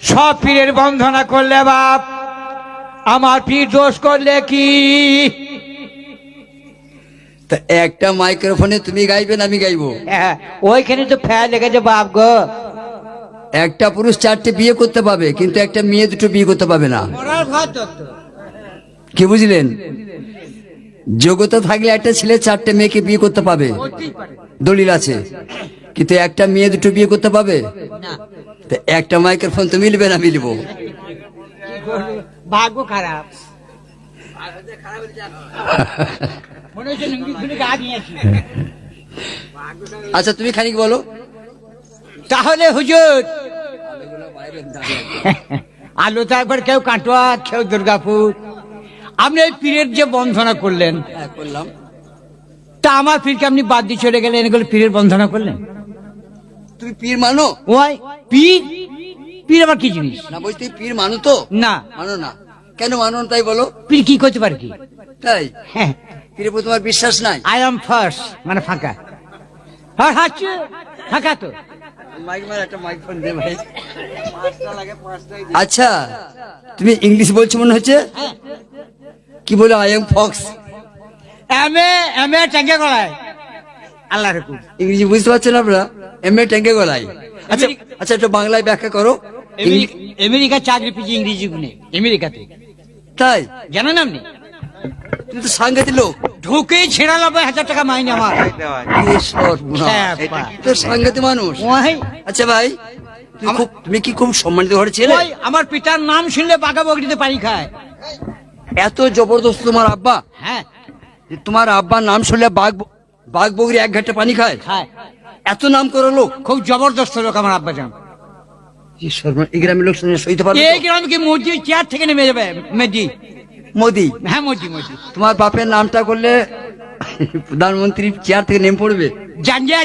সব পীরের বন্ধনা করলে বাপ আমার পীর দোষ করলে কি? তা একটা মাইক্রোফোনে তুমি গাইবে না আমি গাইবো? হ্যাঁ, ওইখানে তো ফ্যান লেগেছে বাপ গো। একটা পুরুষ চারটে বিয়ে করতে পাবে কিন্তু একটা মেয়ে দুটো বিয়ে করতে পাবে না। কি বুঝলেন? যোগ্যতা থাকলে একটা ছেলে চারটে মেয়েকে বিয়ে করতে পাবে। দলিল আছে। কিন্তু একটা মেয়ে দুটো বিয়ে করতে পাবে? একটা মাইক্রোফোন তো মিলবে না মিলবো। ভাগ্য খারাপ। আচ্ছা তুমি খানিক বলো। তাহলে হুজুর আলু তো একবার কেউ কাটোয়া কেউ দুর্গাপুর। আপনি এই পীরের যে বন্ধনা করলেন হ্যাঁ করলাম। তা আমার পীরকে আপনি বাদ দিয়ে চলে গেলেন এগুলো পীরের বন্ধনা করলেন? তুমি পীর মানো? ওই পীর? পীর আবার কি জিনিস? না বলছি তুমি পীর মানো তো? না। মানো না। কেন মানো না তাই বলো? পীর কি করতে পারে কি? তাই? হ্যাঁ। পীরের প্রতি তোমার বিশ্বাস নাই? আই এম ফার্স্ট মানে ফাঁকা। হ্যাঁ হাঁচু ফাঁকা তো। আচ্ছা তুমি ইংলিশ বলছো মনে হচ্ছে? কি বলে I am Fox M A M A ট্যাঙ্কে গলায়। আল্লাহ ইংরেজি বুঝতে পারছেন আপনারা? এম এ ট্যাঙ্কে গলায়। আচ্ছা আচ্ছা একটু বাংলায় ব্যাখ্যা করো। আমেরিকা চাকরি পেয়েছি ইংরেজি গুনে আমেরিকাতে। তাই? জানেন আপনি তুমি তো সাংঘাতিক লোক। ঢুকে ছিয়ানব্বই হাজার টাকা মাইনে আমার। হ্যাঁ। তো সাংঘাতিক মানুষ? আচ্ছা ভাই তুমি খুব তুমি কি খুব সম্মানিত ঘরে ছেলে? আমার পিতার নাম শুনলে বাঘা বগরিতে পানি খায়। এত জবরদস্ত তোমার আব্বা? হ্যাঁ। তোমার আব্বার নাম শুনলে বাঘ বাঘ বগরি এক ঘাটে পানি খায়? খায়। এত নাম করো লোক খুব জবরদস্ত লোক আমার আব্বা যান এই গ্রামের লোক সইতে পারবে এই গ্রামে কি মসজিদ? চেয়ার থেকে নেমে যাবে মেজি। মোদি? হ্যাঁ তোমার বাপের নামটা করলে প্রধানমন্ত্রী চেয়ার থেকে নেমে পড়বে।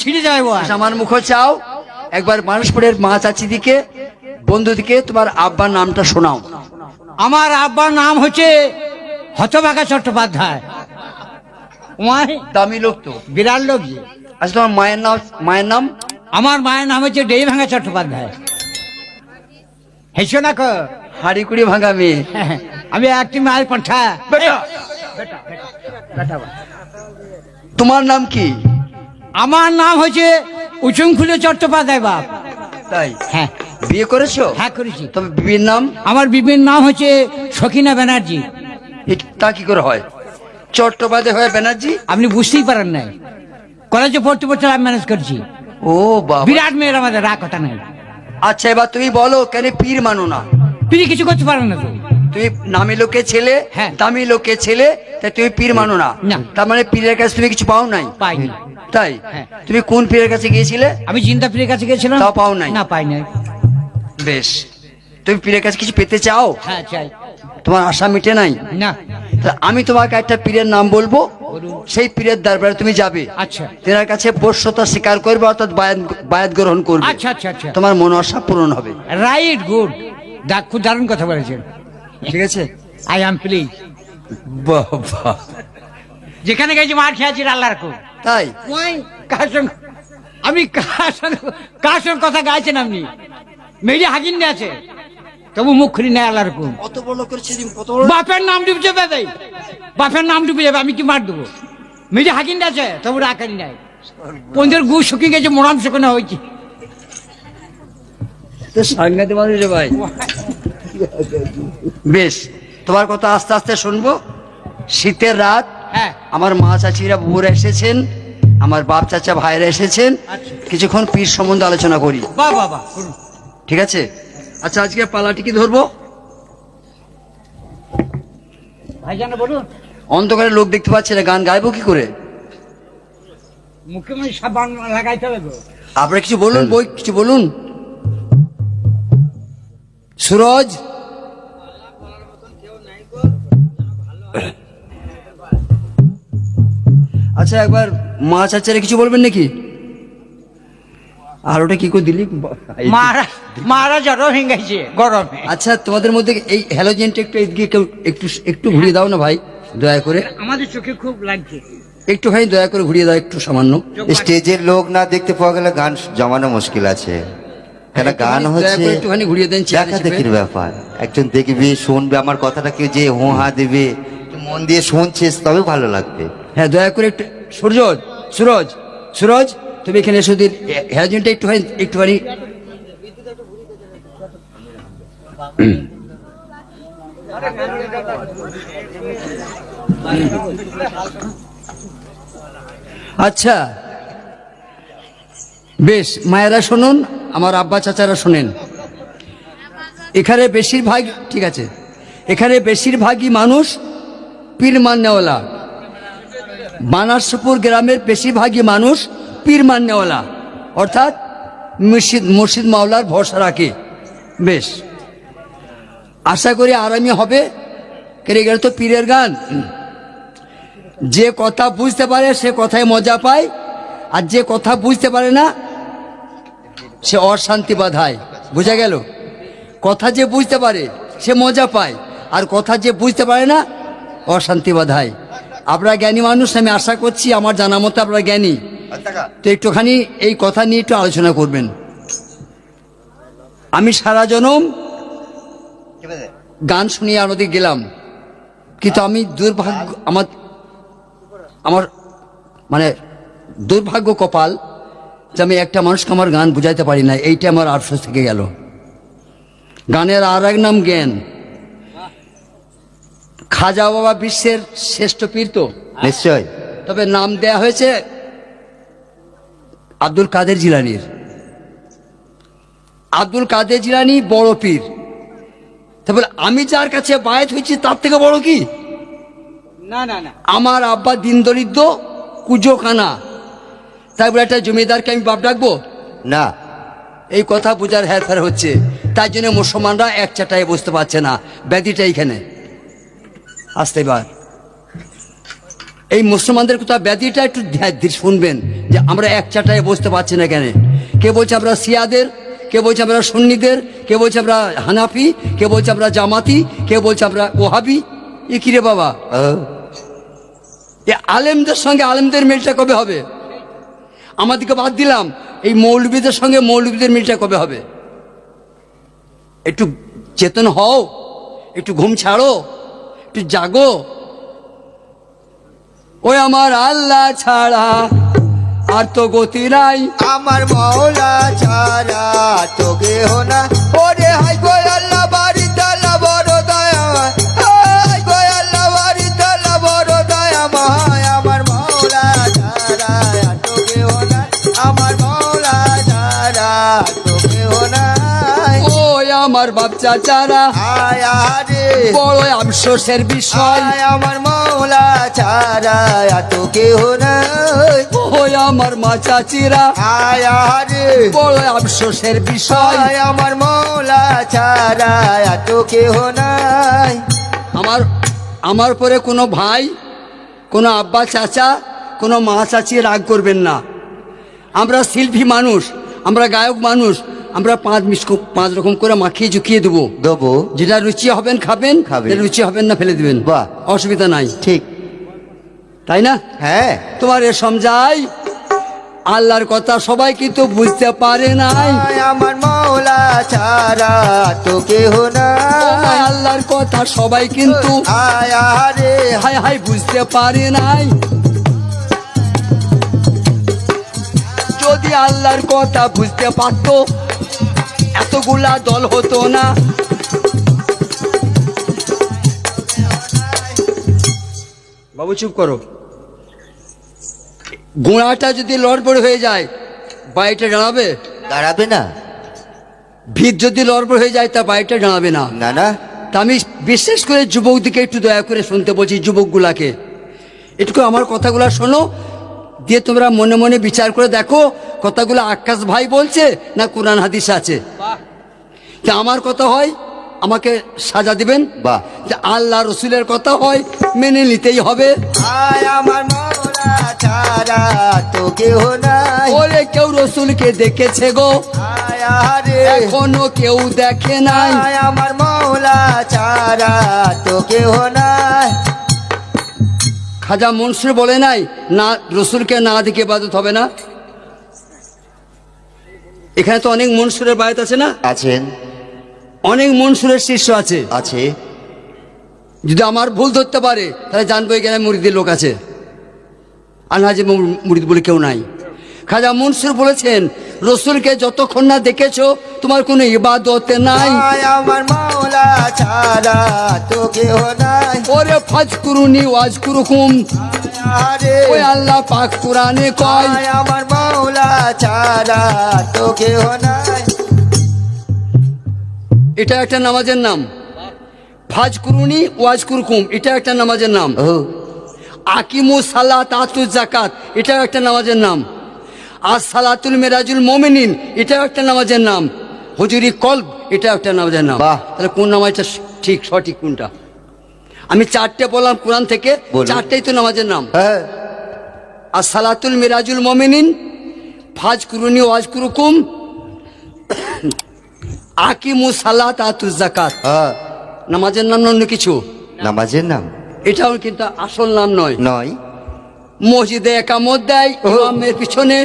ছিঁড়ে যাবে ও আমার মুখ চাও। একবার মানুষপুরের মা চাচি দিকে বন্ধু দিকে তোমার আব্বার নামটা শোনাও। আমার আব্বার নাম হচ্ছে হতবাগা চট্টোপাধ্যায়। দামি লোক তো। বিরাট লোক। আচ্ছা তোমার মায়ের নাম মায়ের নাম? আমার মায়ের নাম হচ্ছে ডেই ভাঙা চট্টোপাধ্যায়। হেসো না কো। হাড়ি কুড়ি ভাঙা মেয়ে। আমি একটি মায়ের পাঠা তোমার নাম কি? আমার নাম হচ্ছে উচুম খুলে চট্টোপাধ্যায় বাপ। তাই? হ্যাঁ। বিয়ে করেছ? হ্যাঁ করেছি। তবে বিবির নাম? আমার বিবির নাম হচ্ছে সখিনা ব্যানার্জি। তা কি করে হয়? চট্টোপাধ্যায় হয় ব্যানার্জি? আপনি বুঝতেই পারেন নাই। কলেজে পড়তে পড়তে আমি ম্যানেজ করছি। ও বাবা। বিরাট মেয়ের আমাদের রাগ কথা নাই আচ্ছা এবার তুমি বলো কেন পীর মানো না? তিনি কিছু করতে পারেন না তো। তুমি নামি লোকে ছেলে হ্যাঁ। দামি লোকে ছেলে তাই তুমি পীর মানো না। তার মানে পীরের কাছে তুমি কিছু পাও নাই? পাইনি তাই? হ্যাঁ। তুমি কোন পীরের কাছে গিয়েছিলে? আমি জিন্দা পীরের কাছে গেছিলাম তাও পাও নাই? না পাই নাই। বেশ। তুমি পীরের কাছে কিছু পেতে চাও? হ্যাঁ চাই। তোমার আশা মিটে নাই? না। আমি তোমাকে একটা পীরের নাম বলব। সেই পীরের দরবারে তুমি যাবে। আচ্ছা। তেনার কাছে বর্ষতা স্বীকার করবে অর্থাৎ বায়াত বায়াত গ্রহণ করবে। আচ্ছা আচ্ছা আচ্ছা। তোমার মন আশা পূরণ হবে। রাইট গুড দা খুব দারুণ কথা বলেছেন। ঠিক আছে? আই এম প্লিজ বাবা। যেখানে গেছি মার খেয়েছি আল্লাহ রাখো তাই? ওই কার সঙ্গে? আমি কার সঙ্গে কার সঙ্গে কথা গাইছেন আপনি? মেয়ে হাগিন আছে। তবু মুখ খুলি নেয় আল্লাহ রাখুন কত বড় করেছে তুমি, কত বড় বাপের নাম ডুবে যাবে তাই বাপের নাম ডুবে যাবে আমি কি মার দেবো? মেয়ে হাগিন আছে তবু রাখারি নাই। পঞ্চের গু শুকিয়ে গেছে মোরাম শুকনো হয়েছে। তো সাংঘাতিক মানুষ ভাই। বেশ তোমার কথা আস্তে আস্তে শুনব। শীতের রাত হ্যাঁ। আমার মা চাচিরা বুবুরা এসেছেন আমার বাপ চাচা ভাইরা এসেছেন। আচ্ছা। কিছুক্ষণ পীর সম্বন্ধে আলোচনা করি। বাহ বাহ ঠিক আছে? আচ্ছা আজকে পালাটি কি ধরবো? ভাইজান বলুন। অন্ধকারে লোক দেখতে পাচ্ছে না গান গাইবো কি করে? মুখে মানে সাবান লাগাইতে হবে গো। আপনারা কিছু বলুন বই কিছু বলুন। সুরজ? আচ্ছা একবার মা চাচারে কিছু বলবেন নাকি? আর ওটা কি করে দিলি? মারা মারা জ্বর হয়ে গরমে। আচ্ছা তোমাদের মধ্যে এই হ্যালোজেনটা একটু এদিকে কেউ একটু একটু ঘুরিয়ে দাও না ভাই দয়া করে। আমাদের চোখে খুব লাগছে। একটুখানি দয়া করে ঘুরিয়ে দাও একটু সামান্য। স্টেজের লোক না দেখতে পাওয়া গেলে গান জমানো মুশকিল আছে। কেন গান হচ্ছে একটুখানি ঘুরিয়ে দেন চেয়ারে দেখা। দেখির ব্যাপার? একজন দেখবি শুনবে আমার কথাটা কেউ যে হো হা দেবে মন দিয়ে শুনছিস তবে ভালো লাগবে। হ্যাঁ দয়া করে একটু সূর্য সুরজ সুরজ। তুমি এখানে ওদের হ্যাজনটা একটুখানি একটুখানি। আচ্ছা। বেশ মায়েরা শুনুন আমার আব্বা চাচারা শোনেন। এখানে বেশিরভাগ ঠিক আছে। এখানে বেশিরভাগই মানুষ পীর মান্যওয়ালা বানারসপুর গ্রামের বেশিরভাগই মানুষ পীর মান্যওয়ালা। অর্থাৎ মুর্শিদ মুর্শিদ মাওলার ভরসা রাখে। বেশ। আশা করি আরামই হবে। কেন গেলে তো পীরের গান। যে কথা বুঝতে পারে, সে কথায় মজা পায়। আর যে কথা বুঝতে পারে না, সে অশান্তি বাধায়। বোঝা গেল? কথা যে বুঝতে পারে, সে মজা পায়। আর কথা যে বুঝতে পারে না, অশান্তি বাধায়। আপনারা জ্ঞানী মানুষ, আমি আশা করছি, আমার জানা মতো আপনারা জ্ঞানী। তো একটুখানি এই কথা নিয়ে একটু আলোচনা করবেন। আমি সারা জনম গান শুনিয়ে আমাদের গেলাম। কিন্তু আমি দুর্ভাগ্য আমার আমার মানে দুর্ভাগ্য কপাল যে আমি একটা মানুষকে আমার গান বুঝাইতে পারি না এইটা আমার আফসোস থেকে গেল। গানের আর এক নাম জ্ঞান। খাজা বাবা বিশ্বের শ্রেষ্ঠ পীর তো? নিশ্চয় তবে নাম দেয়া হয়েছে আব্দুল কাদের জিলানির। আব্দুল কাদের জিলানি বড় পীর। তারপরে আমি যার কাছে বায়াত হয়েছি তার থেকে বড় কি? না না না। আমার আব্বা দিন দরিদ্র কুজো কানা তারপরে একটা জমিদারকে আমি বাপ ডাকবো? না। এই কথা বোঝার হ্যারফের হচ্ছে। তাই জন্য মুসলমানরা এক চাটায় বসতে পারছে না। ব্যাধিটা এইখানে। আসতে এবার। এই মুসলমানদের কথা ব্যাধিটা একটু শুনবেন, যে আমরা এক চাটায় বসতে পারছি না কেন? কে বলছে আমরা সিয়াদের কে বলছে আমরা সুন্নিদের? কে বলছে আমরা হানাফি? কে বলছে আমরা জামাতি? কে বলছে আমরা ওহাবি? এ কিরে বাবা? এ আলেমদের সঙ্গে আলেমদের মিলটা কবে হবে? আমাদেরকে বাদ দিলাম, এই মৌলবীদের সঙ্গে মৌলবীদের মিলটা কবে হবে? একটু চেতন হও, একটু ঘুম ছাড়ো, একটু জাগো ওই আমার আল্লাহ ছাড়া আর তো গতি নাই। আমার মাওলা ছাড়া তো গেহ না। ওরে হাই গো আল্লাহ বাড়ি আমার বাপ চাচারা। বড় আফসোসের বিষয়। আমার মাওলা ছাড়া তোকে হোনা ওই আমার মা চাচিরা। বড় আফসোসের বিষয়। আমার মৌলা ছাড়া এত কেহ নাই। আমার আমার পরে কোনো ভাই কোনো আব্বা চাচা কোনো মা চাচি রাগ করবেন না। আমরা শিল্পী মানুষ আমরা গায়ক মানুষ আমরা পাঁচ মিস পাঁচ রকম করে মাখিয়ে ঝুঁকিয়ে দেবো। দেবো। যেটা রুচি হবেন খাবেন খাবেন। রুচি হবেন না ফেলে দিবেন। বাহ। অসুবিধা নাই। ঠিক। তাই না? হ্যাঁ। তোমার এ সমঝাই আল্লাহর কথা সবাই কিন্তু বুঝতে পারে নাই? আমার মাওলা ছাড়া তো কেহ মা, আল্লাহর কথা সবাই কিন্তু আয় আরে হাই হাই বুঝতে পারে নাই। যদি আল্লাহর কথা বুঝতে পারতো এতগুলা দল হতো না? বাবু চুপ করো। গোড়াটা যদি লড়বড় হয়ে যায় বাড়িটা জানাবে দাঁড়াবে না। ভিত যদি লড়বড় হয়ে যায় তা বাড়িটা জানাবে না। না না। তা আমি বিশেষ করে যুবকদিকে একটু দয়া করে শুনতে বলছি যুবকগুলাকে। একটু আমার কথাগুলো শোনো দিয়ে তোমরা মনে মনে বিচার করে দেখো কথাগুলো আকাশ ভাই বলছে না কোরআন হাদিস আছে। তা আমার কথা হয় আমাকে সাজা দিবেন বাহ। যে আল্লাহ রসুলের কথা হয় মেনে নিতেই হবে। ওরে কেউ রসুলকে দেখেছে গো। এখনও কেউ দেখে নাই। আমার মৌলা ছাড়া তো কেহ নাই। খাজা মনসুর বলে নাই না রসুলকে না দেখে বাদত হবে না? এখানে তো অনেক মনসুরের বায়ত আছে না? আছেন। অনেক মনসুরের শিষ্য আছে। আছে। যদি আমার ভুল ধরতে পারে তাহলে জানব এখানে মুরিদের লোক আছে। যে মুরিদ বলে কেউ নাই। খাজা মনসুর বলেছেন রসুলকে যতক্ষণ না দেখেছ তোমার কোনো ইবাদত নাই। আমার মাওলা ছাড়া তো কেহ নাই। ওরে ফাজ কুরুনি ওয়াজ কুরুকুম। ওই আল্লাহ পাক কোরআনে কয় আমার মাওলা ছাড়া তো কেহ নাই। এটা একটা নামাজের নাম। ফাজ কুরুনি ওয়াজ কুরকুম এটা একটা নামাজের নাম। আকিমু সালাত আতু জাকাত এটা একটা নামাজের নাম। আর সালাতুল মেরাজুল মোমিনিন এটা একটা নামাজের নাম। হুজুরি কলব এটা একটা নামাজের নাম। তাহলে কোন নামাজটা ঠিক সঠিক কোনটা? আমি চারটে বললাম কোরআন থেকে। চারটেই তো নামাজের নাম। হ্যাঁ। আর সালাতুল মিরাজুল মোমিনিন ফাজ কুরুনি ওয়াজ কুরুকুম আকিমু সালাত আতু জাকাত হ্যাঁ। নামাজের নাম অন্য কিছু? নামাজের নাম। এটাও কিন্তু আসল নাম নয়। নয়। মসজিদে একামত দেয় ইমামের পিছনে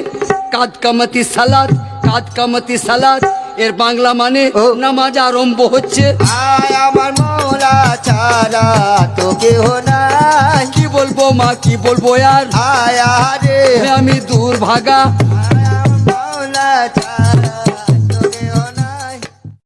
কাদ কামাতি সালাদ কাদ কামাতি সালাদ এর বাংলা মানে। নামাজ আরম্ভ হচ্ছে। আয় আমার মাওলা ছাড়া তো কেহ নাই। কি বলব মা কি বলব আর? আয় আরে আমি দূর ভাগা ছাড়া